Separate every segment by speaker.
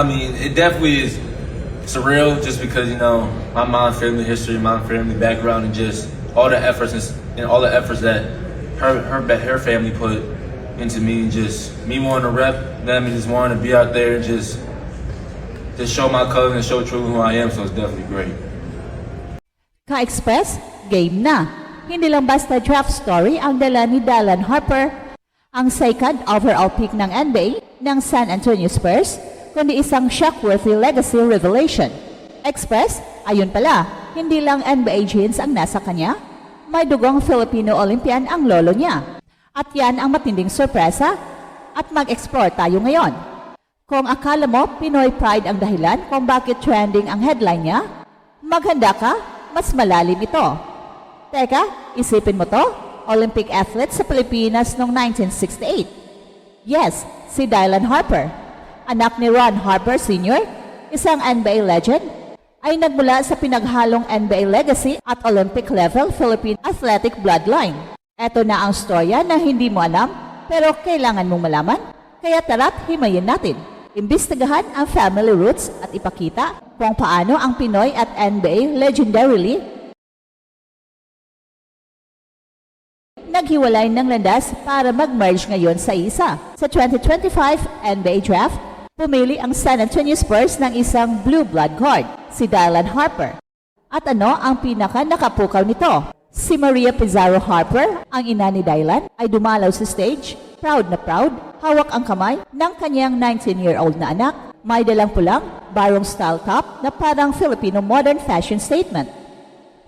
Speaker 1: I mean, it definitely is surreal just because, you know, my mom's family history, my family background, and just all the efforts and, and all the efforts that her, her, her family put into me, and just me wanting to rep them and just wanting to be out there and just, just show my colors and show truly who I am. So it's definitely great.
Speaker 2: Ka-Express, game na. Hindi lang basta draft story ang dala ni Dallin Harper, ang second overall pick ng NBA ng San Antonio Spurs, kundi isang shockworthy legacy revelation. Express, ayun pala, hindi lang NBA genes ang nasa kanya, may dugong Filipino Olympian ang lolo niya. At yan ang matinding sorpresa at mag-explore tayo ngayon. Kung akala mo Pinoy pride ang dahilan kung bakit trending ang headline niya, maghanda ka, mas malalim ito. Teka, isipin mo to, Olympic athlete sa Pilipinas noong 1968. Yes, si Dylan Harper. Anak ni Ron Harper Sr., isang NBA legend, ay nagmula sa pinaghalong NBA legacy at Olympic level Philippine athletic bloodline. Ito na ang storya na hindi mo alam pero kailangan mong malaman. Kaya tara't himayin natin. Imbestigahan ang family roots at ipakita kung paano ang Pinoy at NBA legendarily naghiwalay ng landas para mag-merge ngayon sa isa. Sa 2025 NBA Draft, pumili ang San Antonio Spurs ng isang blue blood guard, si Dylan Harper. At ano ang pinaka nakapukaw nito? Si Maria Pizarro Harper, ang ina ni Dylan, ay dumalaw sa stage, proud na proud, hawak ang kamay ng kanyang 19-year-old na anak, may dalang pulang, barong style top na parang Filipino modern fashion statement.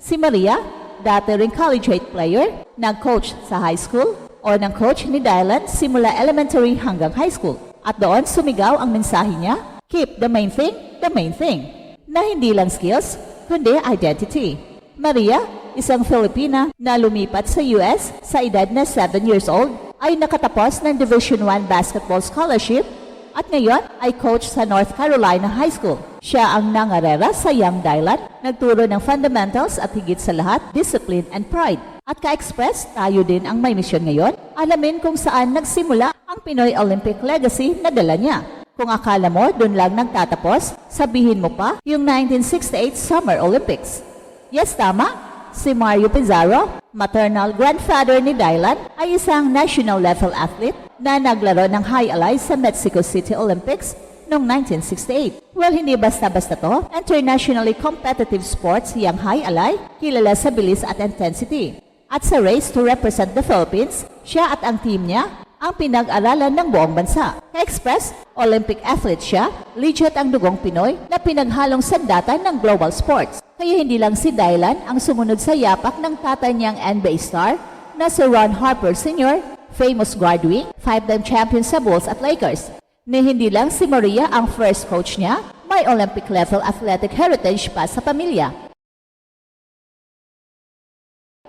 Speaker 2: Si Maria, dati ring collegiate player, nag-coach sa high school o ng coach ni Dylan simula elementary hanggang high school. At doon sumigaw ang mensahe niya, keep the main thing, the main thing. Na hindi lang skills, kundi identity. Maria, isang Filipina na lumipat sa US sa edad na 7 years old, ay nakatapos ng Division 1 basketball scholarship at ngayon ay coach sa North Carolina High School. Siya ang nangarera sa Young Dylan, nagturo ng fundamentals at higit sa lahat, discipline and pride. At ka-express, tayo din ang may misyon ngayon, alamin kung saan nagsimula ang Pinoy Olympic legacy na dala niya. Kung akala mo doon lang nagtatapos, sabihin mo pa yung 1968 Summer Olympics. Yes, tama. Si Mario Pizarro, maternal grandfather ni Dylan, ay isang national level athlete na naglaro ng high alay sa Mexico City Olympics noong 1968. Well, hindi basta-basta to. Internationally competitive sports yung high alay, kilala sa bilis at intensity. At sa race to represent the Philippines, siya at ang team niya ang pinag-aralan ng buong bansa. Ka-express, Olympic athlete siya, legit ang dugong Pinoy na pinaghalong sandata ng global sports. Kaya hindi lang si Dylan ang sumunod sa yapak ng tatay niyang NBA star na si Ron Harper Sr., famous guard wing, five-time champion sa Bulls at Lakers. Ni hindi lang si Maria ang first coach niya, may Olympic level athletic heritage pa sa pamilya.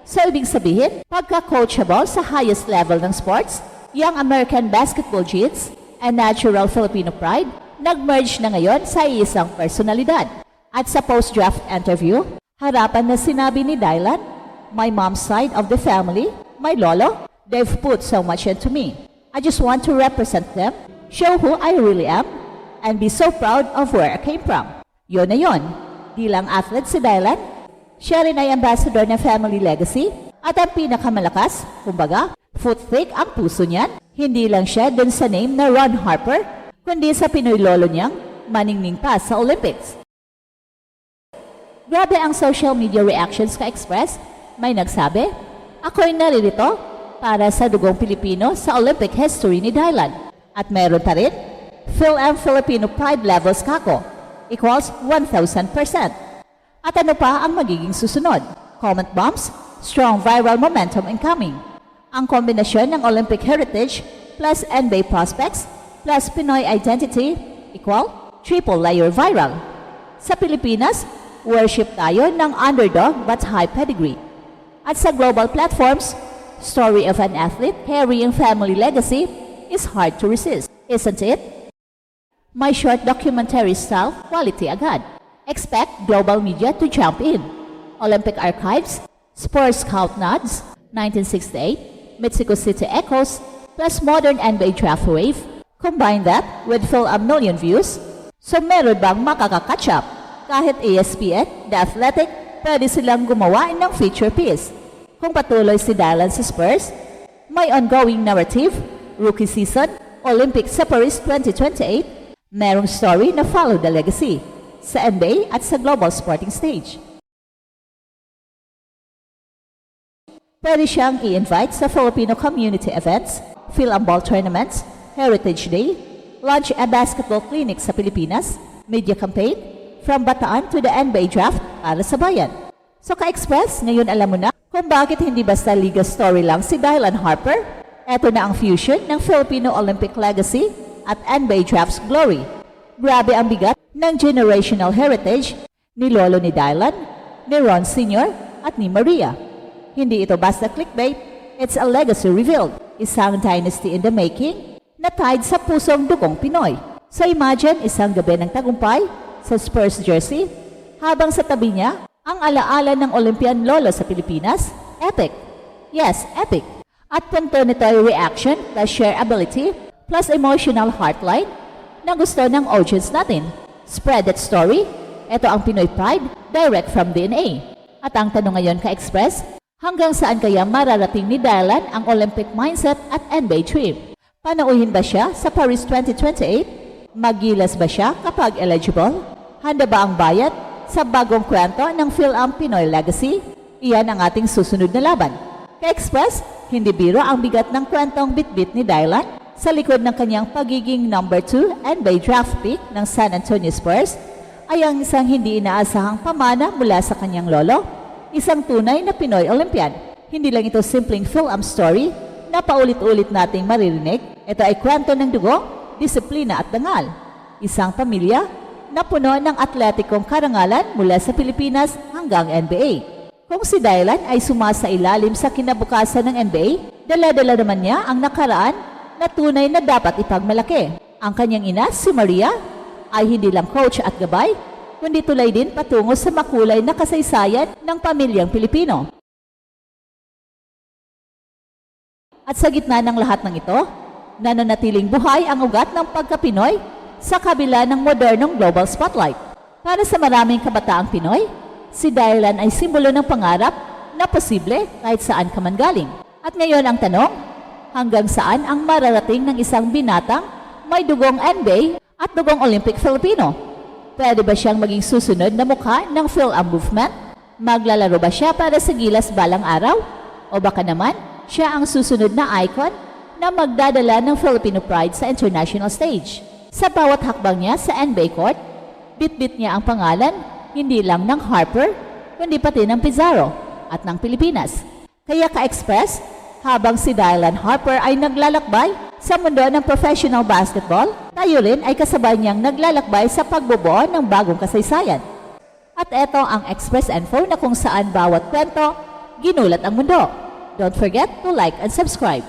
Speaker 2: So, ibig sabihin, pagka-coachable sa highest level ng sports, young American basketball genes and natural Filipino pride, nag-merge na ngayon sa isang personalidad. At sa post-draft interview, harapan na sinabi ni Dylan, My mom's side of the family, my lolo, they've put so much into me. I just want to represent them, show who I really am, and be so proud of where I came from. Yun na yun. Di lang athlete si Dylan, siya rin ay ambassador ng family legacy at ang pinakamalakas, kumbaga, foot thick ang puso niyan. Hindi lang siya dun sa name na Ron Harper, kundi sa Pinoy lolo niyang maningning pa sa Olympics. Grabe ang social media reactions ka Express. May nagsabi, ako'y naririto para sa dugong Pilipino sa Olympic history ni Dylan. At meron pa rin, Phil and Filipino pride levels kako equals 1,000%. At ano pa ang magiging susunod? Comment bombs, strong viral momentum incoming. Ang kombinasyon ng Olympic heritage plus NBA prospects plus Pinoy identity equal triple layer viral. Sa Pilipinas, worship tayo ng underdog but high pedigree. At sa global platforms, story of an athlete carrying family legacy is hard to resist, isn't it? My short documentary style quality agad. Expect global media to jump in. Olympic Archives, Sports Scout Nods, 1968, Mexico City Echoes, plus modern NBA draft wave. Combine that with full a million views. So meron bang makakakatch up? Kahit ESPN, The Athletic, pwede silang gumawa ng feature piece. Kung patuloy si Dylan sa Spurs, may ongoing narrative, rookie season, Olympics sa Paris 2028, merong story na follow the legacy sa NBA at sa global sporting stage. Pwede siyang i-invite sa Filipino community events, and Ball tournaments, Heritage Day, launch a basketball clinic sa Pilipinas, media campaign, from Bataan to the NBA draft para sa bayan. So ka-express, ngayon alam mo na kung bakit hindi basta Liga story lang si Dylan Harper. Ito na ang fusion ng Filipino Olympic legacy at NBA draft's glory. Grabe ang bigat ng generational heritage ni Lolo ni Dylan, ni Ron Sr. at ni Maria. Hindi ito basta clickbait, it's a legacy revealed, isang dynasty in the making na tied sa pusong dugong Pinoy. So imagine isang gabi ng tagumpay sa Spurs jersey, habang sa tabi niya ang alaala ng Olympian Lolo sa Pilipinas, epic. Yes, epic. At ay reaction plus shareability plus emotional heartline na gusto ng audience natin. Spread that story. Ito ang Pinoy Pride direct from DNA. At ang tanong ngayon ka-express, hanggang saan kaya mararating ni Dylan ang Olympic mindset at NBA dream? Panauhin ba siya sa Paris 2028? Magilas ba siya kapag eligible? Handa ba ang bayad sa bagong kwento ng PhilAm Pinoy Legacy? Iyan ang ating susunod na laban. Ka-express, hindi biro ang bigat ng kwentong bitbit ni Dylan sa likod ng kanyang pagiging number 2 NBA draft pick ng San Antonio Spurs ay ang isang hindi inaasahang pamana mula sa kanyang lolo, isang tunay na Pinoy Olympian. Hindi lang ito simpleng film story na paulit-ulit nating maririnig. Ito ay kwento ng dugo, disiplina at dangal. Isang pamilya na puno ng atletikong karangalan mula sa Pilipinas hanggang NBA. Kung si Dylan ay sumasa ilalim sa kinabukasan ng NBA, dala-dala naman niya ang nakaraan na tunay na dapat ipagmalaki. Ang kanyang ina, si Maria, ay hindi lang coach at gabay, kundi tulay din patungo sa makulay na kasaysayan ng pamilyang Pilipino. At sa gitna ng lahat ng ito, nananatiling buhay ang ugat ng pagka-Pinoy sa kabila ng modernong global spotlight. Para sa maraming kabataang Pinoy, si Dylan ay simbolo ng pangarap na posible kahit saan ka man galing. At ngayon ang tanong, hanggang saan ang mararating ng isang binatang may dugong NBA at dugong Olympic Filipino? Pwede ba siyang maging susunod na mukha ng Phil-Am movement? Maglalaro ba siya para sa gilas balang araw? O baka naman, siya ang susunod na icon na magdadala ng Filipino pride sa international stage. Sa bawat hakbang niya sa NBA court, bitbit niya ang pangalan hindi lang ng Harper, kundi pati ng Pizarro at ng Pilipinas. Kaya ka-express, habang si Dylan Harper ay naglalakbay sa mundo ng professional basketball, tayo rin ay kasabay niyang naglalakbay sa pagbubuo ng bagong kasaysayan. At eto ang Express Info na kung saan bawat kwento, ginulat ang mundo. Don't forget to like and subscribe.